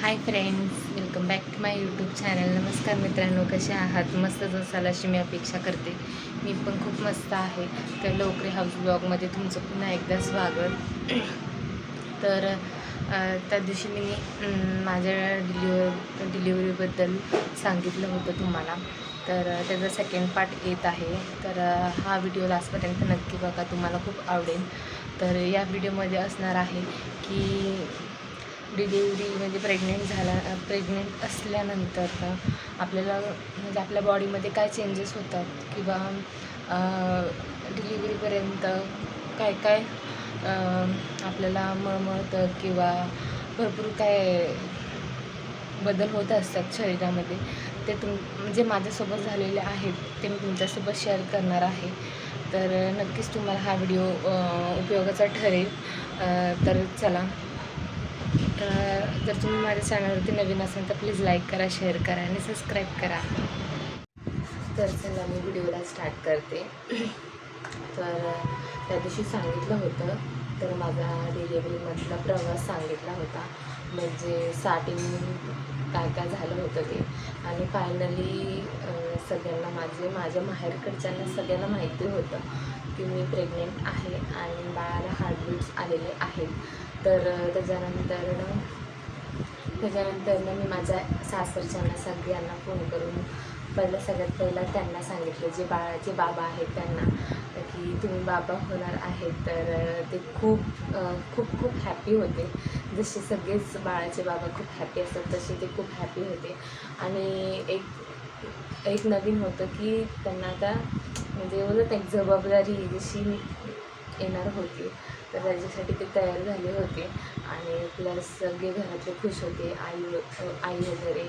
Hi friends welcome back to my YouTube channel नमस्कार मित्रांनो कसे आहात? मस्तच असाल अशी मी अपेक्षा करते. मी पण खूप मस्त आहे. तर लोकरी हाऊस ब्लॉगमध्ये तुमचं पुन्हा एकदा स्वागत. तर त्या दिवशी मी माझ्या डिलिव्हर डिलिव्हरीबद्दल सांगितलं होतं तुम्हाला. तर त्याचा सेकंड पार्ट येत आहे. तर हा व्हिडिओ लास्टपर्यंत नक्की बघा. तुम्हाला खूप आवडेल. तर या व्हिडिओमध्ये असणार आहे की डिलिव्हरी म्हणजे प्रेग्नेंट झाला प्रेग्नेंट असल्यानंतर आपल्याला म्हणजे आपल्या बॉडीमध्ये काय चेंजेस होतात किंवा डिलिव्हरीपर्यंत काय काय आपल्याला मळमळतं किंवा भरपूर काय बदल होत असतात शरीरामध्ये ते तुम म्हणजे माझ्यासोबत झालेले आहेत ते मी तुमच्यासोबत शेअर करणार आहे. तर नक्कीच तुम्हाला हा व्हिडिओ उपयोगाचा ठरेल. तर चला. जर तुम्ही माझ्या चॅनलवरती नवीन असाल तर प्लीज लाईक करा शेअर करा आणि सबस्क्राईब करा. तर चला मी व्हिडिओला स्टार्ट करते. तर त्या दिवशी सांगितलं होतं तर माझा डिलेवरीमधला प्रवास सांगितला होता. म्हणजे स्टार्टिंग काय काय झालं होतं ते. आणि फायनली सगळ्यांना माझे माझ्या माहेरकडच्यांना सगळ्यांना माहिती होतं की मी प्रेग्नेंट आहे आणि बाळाला हार्टबीट्स आलेले आहेत. तर त्याच्यानंतर त्याच्यानंतर मी माझ्या सासरच्यांना सगळ्यांना फोन करून पहिलं सगळ्यात पहिला त्यांना सांगितलं जे बाळाचे बाबा आहेत त्यांना की तुम्ही बाबा होणार आहेत. तर ते खूप खूप खूप हॅपी होते. जसे सगळेच बाळाचे बाबा खूप हॅपी असतात तसे ते खूप हॅपी होते. आणि एक एक नवीन होतं की त्यांना आता म्हणजे बोलत एक जबाबदारी जशी येणार होती. तर त्याच्यासाठी ते तयार झाले होते. आणि प्लस सगळे घरातले खुश होते. आई आई वगैरे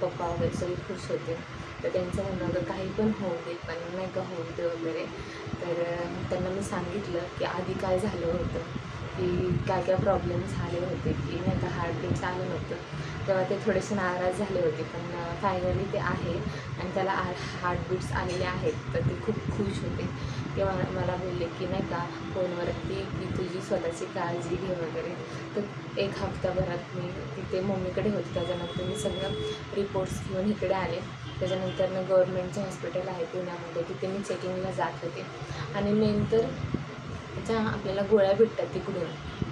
पप्पा वगैरे सगळे खुश होते. तर त्यांचं म्हणणं होतं काही पण होऊ दे पण नाही का होऊ दे वगैरे. तर त्यांना मी सांगितलं की आधी काय झालं होतं? की काय काय प्रॉब्लेम झाले होते की नाही का हार्टबीट चालू नव्हतं. तेव्हा ते थोडेसे नाराज झाले होते पण फायनली ते आहे आणि त्याला हार्टबीट्स आलेले आहेत. तर ते खूप खुश होते. किंवा मला बोलले की नाही का फोनवरती की तुझी स्वतःची काळजी घे वगैरे. तर एक हफ्ताभरात मी तिथे मम्मीकडे होते. त्याच्यानंतर मी सगळं रिपोर्ट्स घेऊन इकडे आले. त्याच्यानंतर गव्हर्मेंटचे हॉस्पिटल आहे पुण्यामध्ये. तिथे मी चेकिंगला जात होते. आणि मेन तर ज्या आपल्याला गोळ्या भेटतात तिकडून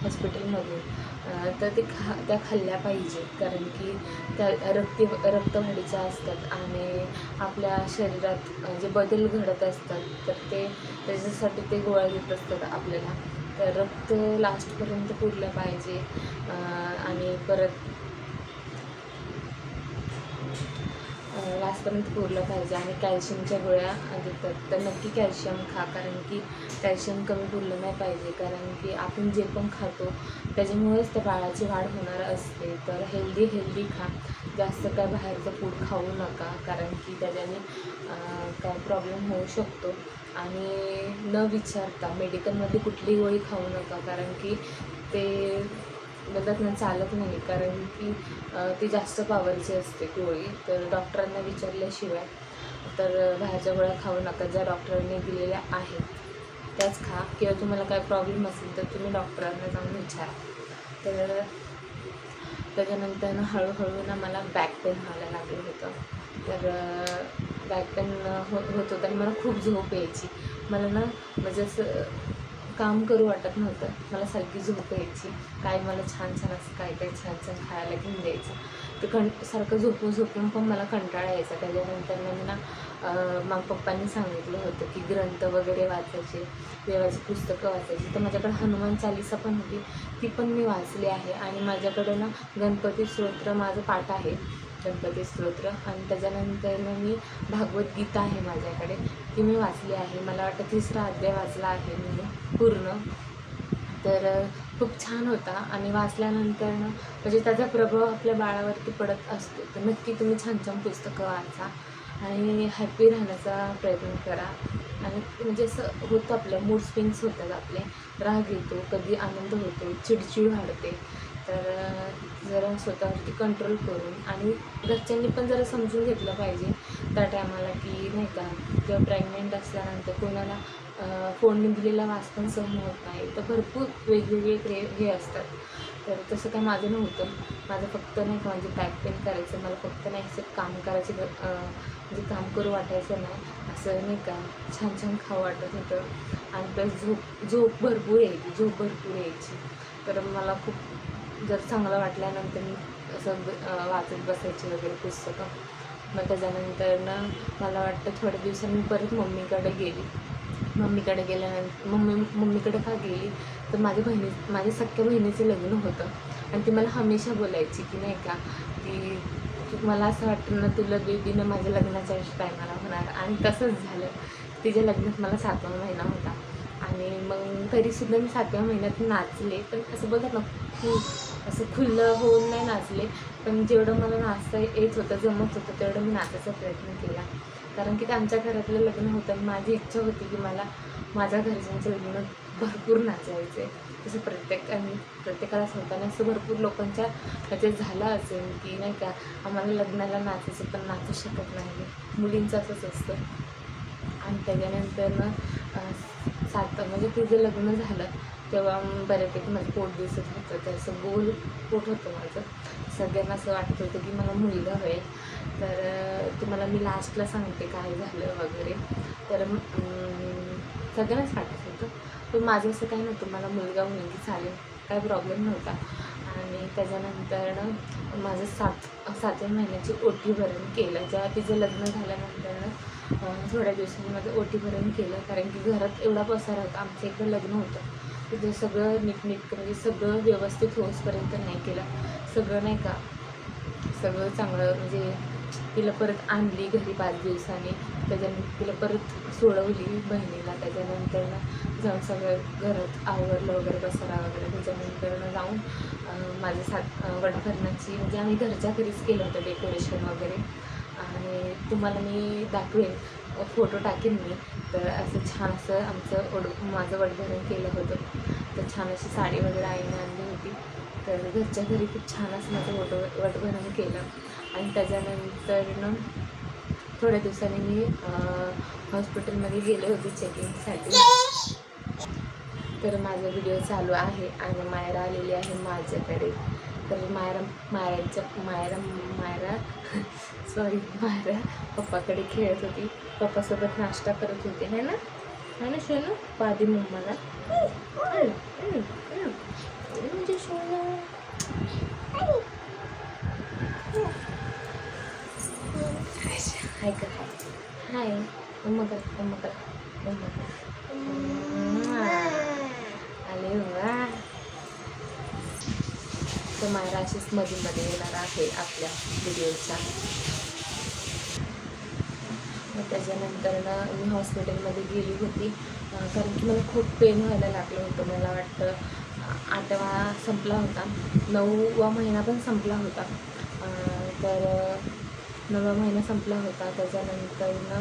हॉस्पिटलमधून तर ते खा त्या खाल्ल्या पाहिजेत. कारण की त्या रक्ती रक्तवाढीच्या असतात आणि आपल्या शरीरात जे बदल घडत असतात तर ते त्याच्यासाठी ते गोळ्या देत असतात आपल्याला. तर रक्त लास्टपर्यंत पुरलं पाहिजे आणि परत लास्टपर्यंत म्हणजे पुरलं पाहिजे आणि कॅल्शियमच्या गोळ्या देतात. तर नक्की कॅल्शियम खा कारण की कॅल्शियम कमी पुरलं नाही पाहिजे. कारण की आपण जे पण खातो त्याच्यामुळेच त्या बाळाची वाढ होणार असते. तर हेल्दी हेल्दी खा. जास्त काय बाहेरचं फूड खाऊ नका कारण की त्याच्याने काय प्रॉब्लेम होऊ शकतो. आणि न विचारता मेडिकलमध्ये कुठली गोळी खाऊ नका कारण की ते बोलतात चालत नाही कारण की ती जास्त पावरची असते गोळी. तर डॉक्टरांना विचारल्याशिवाय तर बाहेरच्या गोळ्या खाऊ नका ज्या डॉक्टरांनी दिलेल्या आहेत. त्याच खा. किंवा तुम्हाला काय प्रॉब्लेम असेल तर तुम्ही डॉक्टरांना जाऊन विचारा. तर त्याच्यानंतर ना हळूहळू ना मला बॅक पेन व्हायला लागलं होतं. तर बॅक पेन हो होत होतं आणि मला खूप झोप यायची. मला ना म्हणजे असं काम करू वाटत नव्हतं. मला सारखी झोप यायची. काय मला छान छान असं काय काय छान छान खायला घेऊन द्यायचं. ते कं सारखं झोपून झोपून पण मला कंटाळा यायचा. त्याच्यानंतर मी ना मग पप्पांनी सांगितलं होतं की ग्रंथ वगैरे वाचायचे देवाची पुस्तकं वाचायची. तर माझ्याकडे हनुमान चालिसा पण होती. ती पण मी वाचली आहे. आणि माझ्याकडे ना गणपती स्तोत्र माझं पाठ आहे. गणपती स्तोत्र आणि त्याच्यानंतर मग मी भागवद्गीता आहे माझ्याकडे ती मी वाचली आहे. मला वाटतं तिसरा अध्याय वाचला आहे मी पूर्ण. तर खूप छान होता आणि वाचल्यानंतर ना म्हणजे त्याचा प्रभाव आपल्या बाळावरती पडत असतो. तर नक्की तुम्ही छान छान पुस्तकं वाचा आणि हॅपी राहण्याचा प्रयत्न करा. आणि म्हणजे असं होतं आपलं मूड स्विंग्स होतात आपले. राग येतो कधी आनंद होतो चिडचिड वाढते. तर जरा स्वतःवरती कंट्रोल करून आणि घरच्यांनी पण जरा समजून घेतलं पाहिजे त्या टायमाला की नाही का किंवा प्रेग्नेंट असल्यानंतर कोणाला अ, फोडणी दिलेला वास पण सहन होत नाही तर भरपूर वेगवेगळे क्रे हे असतात. तर तसं काय माझं नव्हतं. माझं फक्त नाही का म्हणजे बॅक पेन करायचं मला फक्त नाही असं काम करायचे म्हणजे काम करू वाटायचं नाही. असं नाही का छान छान खावं वाटत होतं. आणि प्लस झोप झोप भरपूर यायची झोप भरपूर यायची. तर मला खूप जर चांगलं वाटल्यानंतर मी असं वाचत बसायची वगैरे पुस्तकं. मग त्याच्यानंतर ना मला वाटतं थोड्या दिवसांनी परत मम्मीकडे गेली. मम्मीकडे गेल्यानंतर मम्मी मम्मीकडे का गेली? तर माझ्या बहिणी माझ्या सख्या बहिणीचं लग्न होतं. आणि ती मला हमेशा बोलायची की नाही का की की मला असं वाटतं ना तुला बेबीनं माझ्या लग्नाच्या टायमाला होणार. आणि तसंच झालं. तिच्या लग्नात मला सातवा महिना होता. आणि मग तरीसुद्धा मी सातव्या महिन्यात नाचले. पण असं बघा ना खूप असं खुल्लं होऊन नाही नाचले. पण जेवढं मला नाचता येत होतं जमत होतं तेवढं मी नाचायचा प्रयत्न केला. कारण की ते आमच्या घरातलं लग्न होतं आणि माझी इच्छा होती की मला माझ्या घरच्यांचं लग्न भरपूर नाचायचं आहे. तसं प्रत्येक आणि प्रत्येकालाच होतं आणि असं भरपूर लोकांच्या ह्याच्यात झालं असेल की नाही का आम्हाला लग्नाला नाचायचं पण नाचू शकत नाही. मुलींचं असंच असतं. आणि त्याच्यानंतर सात म्हणजे तिचं लग्न झालं तेव्हा बऱ्यापैकी माझं पोट दिसत होतं. तर असं गोल पोट होतं माझं. सगळ्यांना असं वाटत होतं की मला मुलगा होईल तर तुम्हाला मी लास्टला सांगते काय झालं वगैरे. तर सगळ्यांनाच वाटत होतं. पण माझं असं काही नव्हतं. मला मुलगा मुलगी चालेल. काय प्रॉब्लेम नव्हता. आणि त्याच्यानंतर माझं सात सातव्या महिन्याची ओटी भरण केलं. जेव्हा तिचं लग्न झाल्यानंतर थोड्या दिवसांनी माझं ओटी भरून केलं. कारण की घरात एवढा पसारा होता. आमचं एकदा लग्न होतं. तिथे सगळं नीटनीट म्हणजे सगळं व्यवस्थित होसपर्यंत नाही केलं. सगळं नाही का सगळं चांगलं म्हणजे तिला परत आणली घरी पाच दिवसांनी. त्याच्यानंतर तिला परत सोडवली बहिणीला. त्याच्यानंतर जाऊन सगळं घरात आवरलं वगैरे पसारा वगैरे. त्याच्यानंतर जाऊन माझं सात वडभरणाची म्हणजे आम्ही घरच्या घरीच केलं होतं डेकोरेशन वगैरे. आणि तुम्हाला मी दाखवेन फोटो टाकेन मी. तर असं छान असं आमचं वड माझं वटभरण केलं होतं. तर छान अशी साडी वगैरे आईने आणली होती. तर घरच्या घरी खूप छान असं माझं वट वटभरण केलं. आणि त्याच्यानंतर ना थोड्या दिवसांनी मी हॉस्पिटलमध्ये गेले होते चेकिंगसाठी. तर माझा व्हिडिओ चालू आहे आणि मायरा आलेली आहे माझ्याकडे. तर मायरा मायराच्या मायरा मायरा सॉरी मायरा पप्पाकडे खेळत होती. पप्पासोबत नाश्ता करत होते है ना? है ना शोनू? पादी मम्माला. म्हणजे शोनू. हाय कर हाय. मम्मा कर मम्मा कर मम्मा कर. वा. तर मायरा अशीच मध्ये मध्ये येणार आहे आपल्या व्हिडिओचा त्याच्यानंतर ना मी हॉस्पिटलमध्ये गेली होती. कारण की मला खूप पेन व्हायला लागलं होतं. मला वाटतं आठवा संपला होता. नऊवा महिना पण संपला होता. तर नववा महिना संपला होता. त्याच्यानंतर ना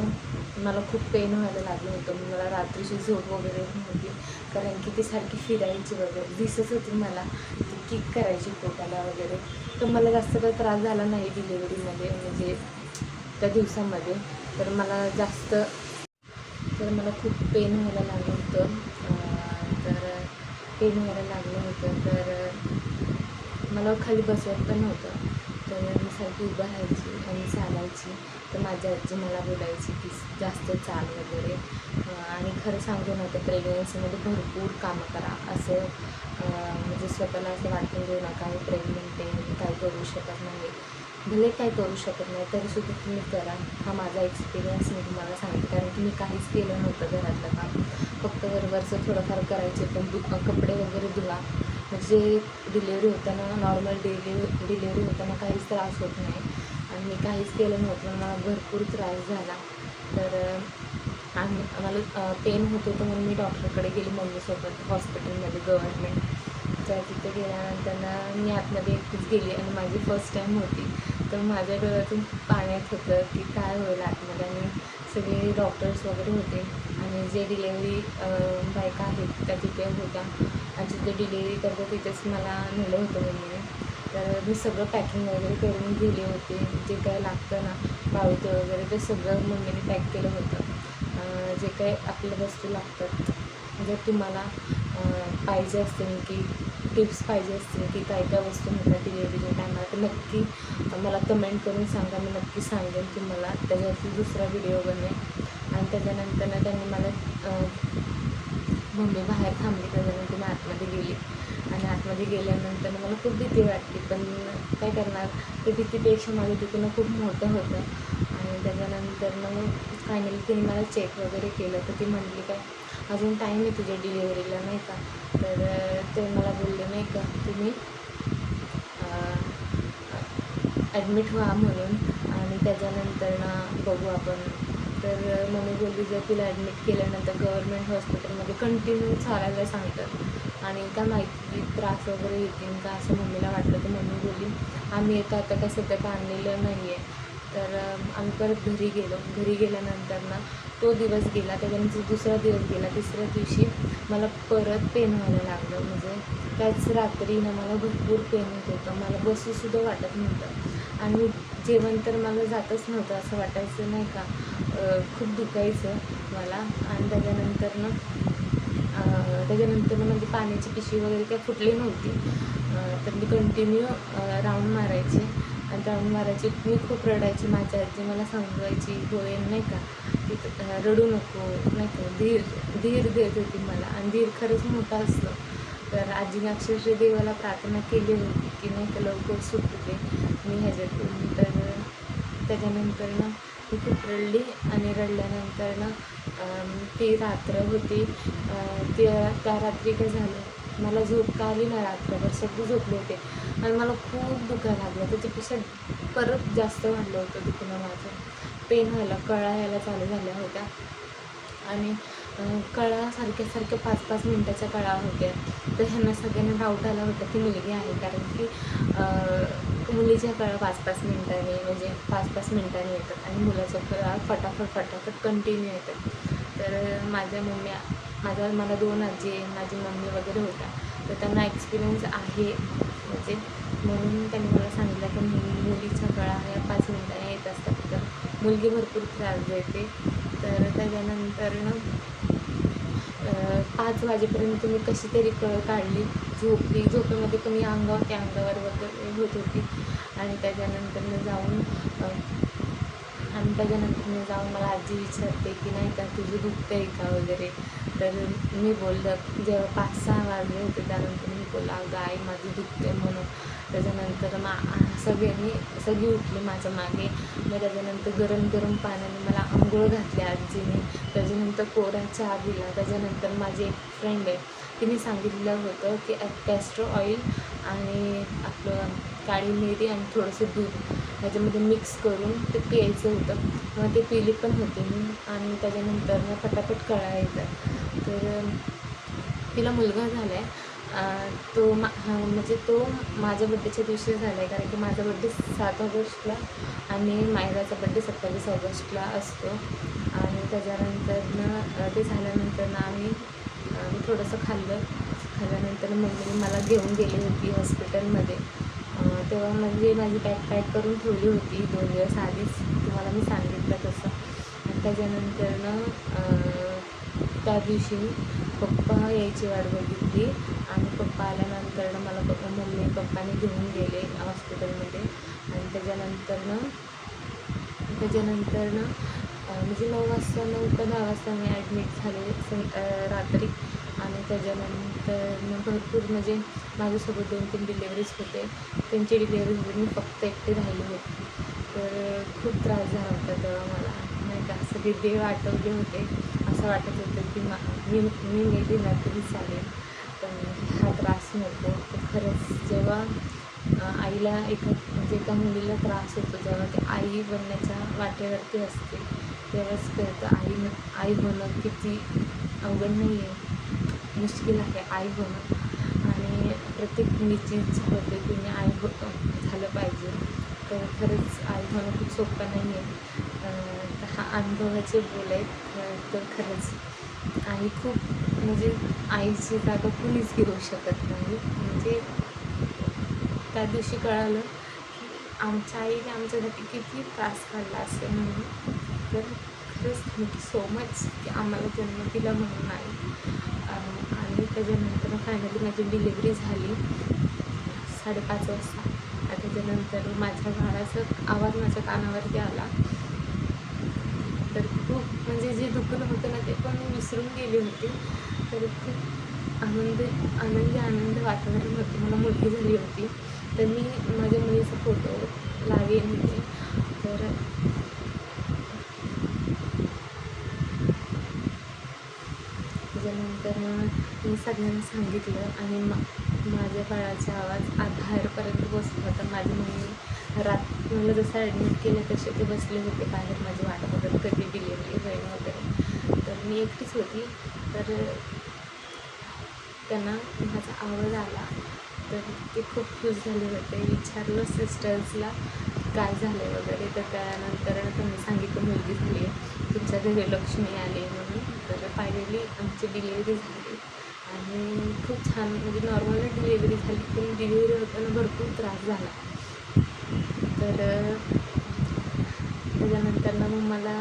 मला खूप पेन व्हायला लागलं होतं. मला रात्रीची झोप वगैरे नव्हती. कारण की ती सारखी फिरायची वगैरे. दिसत होती मला. ती किक करायची पोटाला वगैरे. तर मला जास्त काही त्रास झाला नाही डिलिव्हरीमध्ये म्हणजे त्या दिवसामध्ये. तर मला जास्त तर मला खूप पेन व्हायला लागलं होतं. तर पेन व्हायला लागलं होतं. तर मला खाली बसवत पण नव्हतं. तर मी सारखी उभं राहायची आणि चालायची. तर माझी आजी मला बोलायची की जास्त चाल वगैरे. आणि खरं सांगू ना तर प्रेग्नन्सीमध्ये भरपूर कामं करा. असं म्हणजे स्वतःला असं वाटून देऊ नका मी प्रेग्नेंट आहे काही करू शकत नाही. भले काय करू शकत नाही तरीसुद्धा तुम्ही करा. हा माझा एक्सपिरियन्स मी तुम्हाला सांगते. कारण की मी काहीच केलं नव्हतं घरातलं काम. फक्त वरवरचं थोडंफार करायचे पण दु कपडे वगैरे धुवा. म्हणजे डिलेवरी होताना नॉर्मल डिलेव डिलेवरी होताना काहीच त्रास होत नाही. आणि मी काहीच केलं नव्हतं. मला भरपूर त्रास झाला. तर आम्ही आम्हाला मला पेन होत होतं म्हणून मी डॉक्टरकडे गेली मम्मीसोबत हॉस्पिटलमध्ये गव्हर्नमेंट तर तिथे गेल्यानंतर ना मी आतमध्ये एकटीच गेली आणि माझी फर्स्ट टाईम होती. तर माझ्या डोळ्यातून पाण्यात होतं की काय होईल आतमध्ये. आणि सगळे डॉक्टर्स वगैरे होते. आणि जे डिलेवरी बायका आहेत त्या तिथे होत्या. आणि जिथे डिलेवरी करतो तिथेच मला नेलं होतं मम्मीने. तर मी सगळं पॅकिंग वगैरे करून गेले होते. जे काय लागतं ना बाळूते वगैरे ते सगळं मम्मीने पॅक केलं होतं. जे काही आपल्या वस्तू लागतात. जर तुम्हाला पाहिजे असतील की टिप्स पाहिजे असतील की काय काय वस्तू म्हणतात डिलिव्हरीच्या टायमाला तर नक्की मला कमेंट करून सांगा. मी नक्की सांगेन तुम्हाला. त्याच्यावरती दुसरा व्हिडिओ बनेल. आणि त्याच्यानंतर ना त्यांनी मला मम्मी बाहेर थांबली. त्याच्यानंतर मी आतमध्ये गेली. आणि आतमध्ये गेल्यानंतर मला खूप भीती वाटली. पण काय करणार? ते भीतीपेक्षा माझं दुखणं खूप मोठं होतं. आणि त्याच्यानंतर मग फायनली तिने मला चेक वगैरे केलं. तर ती म्हटली काय अजून टाईम आहे तुझ्या डिलिव्हरीला नाही का? तर ते मला बोलले नाही का तुम्ही ॲडमिट व्हा म्हणून आणि त्याच्यानंतर ना बघू आपण. तर मम्मी बोलली जर तिला ॲडमिट केल्यानंतर गव्हर्मेंट हॉस्पिटलमध्ये कंटिन्यू चालायला सांगतात आणि का माहिती त्रास वगैरे येतील का? असं मम्मीला वाटलं. तर मम्मी बोलली आम्ही येतो आता काय सध्या का आणलेलं नाही आहे तर आम्ही परत घरी गेलो. घरी गेल्यानंतर ना तो दिवस गेला त्याच्यानंतर दुसरा दिवस गेला. तिसऱ्या दिवशी मला परत पेन व्हायला लागलं. म्हणजे त्याच रात्री ना मला भरपूर पेन होत होतं. मला बसूसुद्धा वाटत नव्हतं. आणि जेवण तर मला जातच नव्हतं असं वाटायचं नाही का? खूप दुखायचं मला. आणि त्याच्यानंतर ना त्याच्यानंतर म्हणजे पाण्याची पिशवी वगैरे काही फुटली नव्हती. तर मी कंटिन्यू राऊंड मारायचे. आणि त्यामुळे मारायची मी खूप रडायची माझ्या आजी मला सांगवायची होय नाही का? की रडू नको नाही का? धीर धीर देत होती मला आणि धीर खरंच मोठा असतो. तर आजीने अक्षरशः देवाला प्रार्थना केली होती की नाही का लवकर सुटू दे मी ह्याच्यातून. तर त्याच्यानंतर ना मी खूप रडली आणि रडल्यानंतर ना ती रात्र होती. ती त्या रात्री काय झालं? मला झोप का आली ना रात्रभर सगळे झोपले होते. आणि मला खूप दुखायला लागलं. त्याच्यापेक्षा परत जास्त वाढलं होतं दुखणं माझं. पेन व्हायला कळा यायला चालू झाल्या होत्या. आणि अं, कळा सारख्या सारख्या पाच पाच मिनटाच्या कळा होत्या. तर ह्यांना सगळ्यांना डाऊट आला होता की मुलगी आहे. कारण की मुलीच्या कळा पाच पाच मिनटांनी म्हणजे पाच पाच मिनटांनी येतात. आणि मुलाच्या कळा फटाफट फटाफट कंटिन्यू येतात तर माझ्या मम्मी माझ्या मला दोन आजी माझी मम्मी वगैरे होत्या. तर त्यांना एक्सपिरियन्स आहे. म्हणजे म्हणून त्यांनी मला सांगितलं की मु- मुलीच्या कळा ह्या पाच मिनिटांनी येत असतात तर मुलगी भरपूर त्रास देते. तर त्याच्यानंतर ना पाच वाजेपर्यंत मी कशी तरी कळ काढली. झोपली. झोपेमध्ये कमी अंगावर त्या अंगावर वगैरे होत होती. आणि त्याच्यानंतर मी जाऊन आणि त्याच्यानंतर मी जाऊन मला आजी विचारते की नाही का तुझं दुखतं आहे का वगैरे. तर मी बोललं जेव्हा पाच सहा वाजले होते त्यानंतर मी बोला अगं आई माझं दुखते म्हणून. त्याच्यानंतर मा सगळ्यांनी सगळी उठली माझ्या मागे. मग त्याच्यानंतर गरम गरम पाण्याने मला आंघोळ घातली आजीने. त्याच्यानंतर कोरा चहा दिला त्याच्यानंतर माझी एक फ्रेंड आहे तिने सांगितलं होतं की कॅस्ट्रो ऑइल आणि आपलं काळी मिरी आणि थोडंसं दूध ह्याच्यामध्ये मिक्स करून ते प्यायचं होतं. मग ते पिली पण होते मी आणि त्याच्यानंतर ना पटापट कळा येतात तर तिला मुलगा झाला आहे तो मा म्हणजे तो माझ्या बड्डेच्या दिवशी झाला आहे कारण की माझा बड्डे सात ऑगस्टला आणि मायराचा बड्डे सत्तावीस ऑगस्टला असतो. आणि त्याच्यानंतर ना ते झाल्यानंतर ना आम्ही थोडंसं खाल्लं. खाल्ल्यानंतर मम्मीने मला घेऊन गेली होती हॉस्पिटलमध्ये तेव्हा म्हणजे माझी बॅग पॅक करून ठेवली होती दोन दिवस आधीच. तुम्हाला मी सांगितलं तसं. आणि त्याच्यानंतर ना त्या दिवशी पप्पा यायची वाट बघितली आणि पप्पा आल्यानंतरनं मला पप्पा मम्मी पप्पाने घेऊन गेले हॉस्पिटलमध्ये. आणि त्याच्यानंतर ना त्याच्यानंतर ना म्हणजे नऊ वाजता नऊ का दहा वाजता मी ॲडमिट झाले. रात्री. आणि त्याच्यानंतर मग भरपूर म्हणजे माझ्यासोबत दोन तीन डिलेवरीज होते. त्यांची डिलेवरी मी फक्त एकटी राहिली होती. तर खूप त्रास झाला होता तेव्हा मला. नाही का सगळे देव आठवले होते. असं वाटत होतं की मा मी मी मेली ना तरी चालेल. पण हा त्रास नको. तर खरंच जेव्हा आईला एका म्हणजे एका मुलीला त्रास होतो जेव्हा ती आई बनण्याच्या वाटेवरती असते तेव्हाच कळतं आई आई होणं किती अवघड नाही आहे मुश्किल आहे आई होणं. आणि प्रत्येक मुलीची इच्छा होते की मी आई हो झालं पाहिजे. तर खरंच आई होणं खूप सोपं नाही आहे हा अनुभवाचे बोल आहेत. तर खरंच आई खूप म्हणजे आईची जागा कुणीच घेऊ शकत नाही. म्हणजे त्या दिवशी कळालं की आमच्या आईने आमच्यासाठी किती त्रास काढला असेल म्हणून. तर खरंच थँक्यू सो मच की आम्हाला जन्म दिला म्हणून नाही आणि त्याच्यानंतर फायनली माझी डिलिव्हरी झाली साडेपाच वाजता आणि त्याच्यानंतर माझ्या बाळाचा आवाज माझ्या कानावरती आला तर खूप म्हणजे जे दुखणं होतं ना ते पण मी विसरून गेली होती तर खूप आनंद आनंदी आनंद वातावरण होतं मला मुलगी झाली होती तर मी माझ्या मुलीचा फोटो लावेन होते तर त्यामुळं मी सगळ्यांना सांगितलं आणि मा माझ्या बाळाचा आवाज बाहेरपर्यंत बसला होता माझी मम्मी रात मला जसं ॲडमिट केलं तसे ते बसले होते बाहेर. माझी वाट बघत कधी डिलिव्हरी होईल वगैरे. तर मी एकटीच होती. तर त्यांना माझा आवाज आला. तर ते खूप खुश झाले होते. विचारलं सिस्टर्सला काय झालं वगैरे. तर त्यानंतर त्यांनी सांगितलं मुलगी झाली तुमच्या घरी लक्ष्मी आली म्हणून. फायनली आमची डिलिव्हरी झाली. आणि खूप छान म्हणजे नॉर्मल डिलेवरी झाली पण डिलिव्हरी होताना भरपूर त्रास झाला. तर त्याच्यानंतर ना मग मला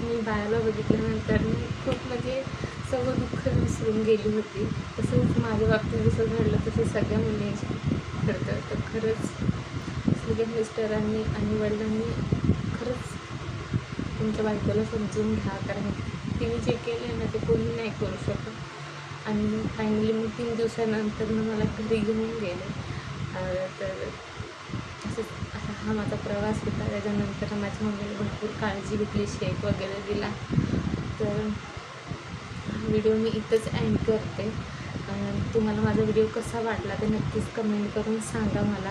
मी बाळाला बघितल्यानंतर मी खूप म्हणजे सगळं दुःख विसरून गेली होती. तसंच माझ्या बाबतीत जसं घडलं तसं सगळ्या मुलींची घडतं. तर खरंच सगळ्या मिस्टरांनी आणि वडिलांनी खरंच तुमच्या बायकोला समजून घ्या. कारण तिने जे केलं ना ते कोणी नाही करू शकत. आणि फायनली मग तीन दिवसानंतर मला घरी घेऊन गेले. तर असंच असा हा माझा प्रवास होता. त्याच्यानंतर माझ्या मम्मीने भरपूर काळजी घेतली शेक वगैरे दिला. तर हा व्हिडिओ मी इथंच एंड करते. तुम्हाला माझा व्हिडिओ कसा वाटला ते नक्कीच कमेंट करून सांगा मला.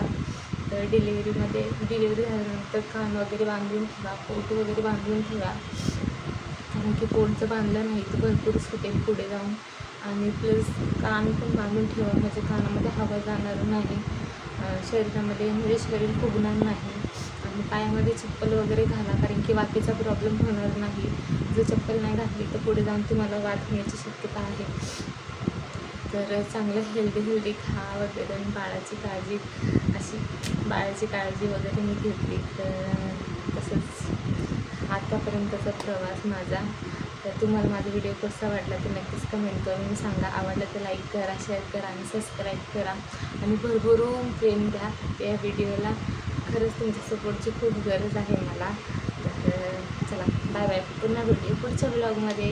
तर डिलिव्हरीमध्ये डिलिव्हरी झाल्यानंतर कान वगैरे बांधून ठेवा पोट वगैरे बांधून ठेवा. कारण की पोट जर बांधलं नाही तर भरपूर सुटेल पुढे जाऊन. आणि प्लस कान पण बांधून ठेवा म्हणजे कानामध्ये हवा जाणार नाही. शरीरामध्ये म्हणजे शरीर फुगणार नाही. आणि पायामध्ये चप्पल वगैरे घाला कारण की वातीचा प्रॉब्लेम होणार नाही. जर चप्पल नाही घातली तर पुढे जाऊन तुम्हाला वात होण्याची शक्यता आहे. तर चांगलं हेल्दी हेल्दी खा वगैरे आणि बाळाची काळजी अशी बाळाची काळजी वगैरे मी घेतली. तर तसंच. आत्तापर्यंतचा प्रवास माझा. तर तुम्हाला माझा व्हिडिओ कसा वाटला ते नक्कीच कमेंट करून सांगा. आवडलं तर लाईक करा शेअर करा आणि सबस्क्राईब करा. आणि भरभरून प्रेम द्या या व्हिडिओला खरंच तुमच्या सपोर्टची खूप गरज आहे मला. तर चला बाय बाय पुन्हा भेटू पुढच्या ब्लॉगमध्ये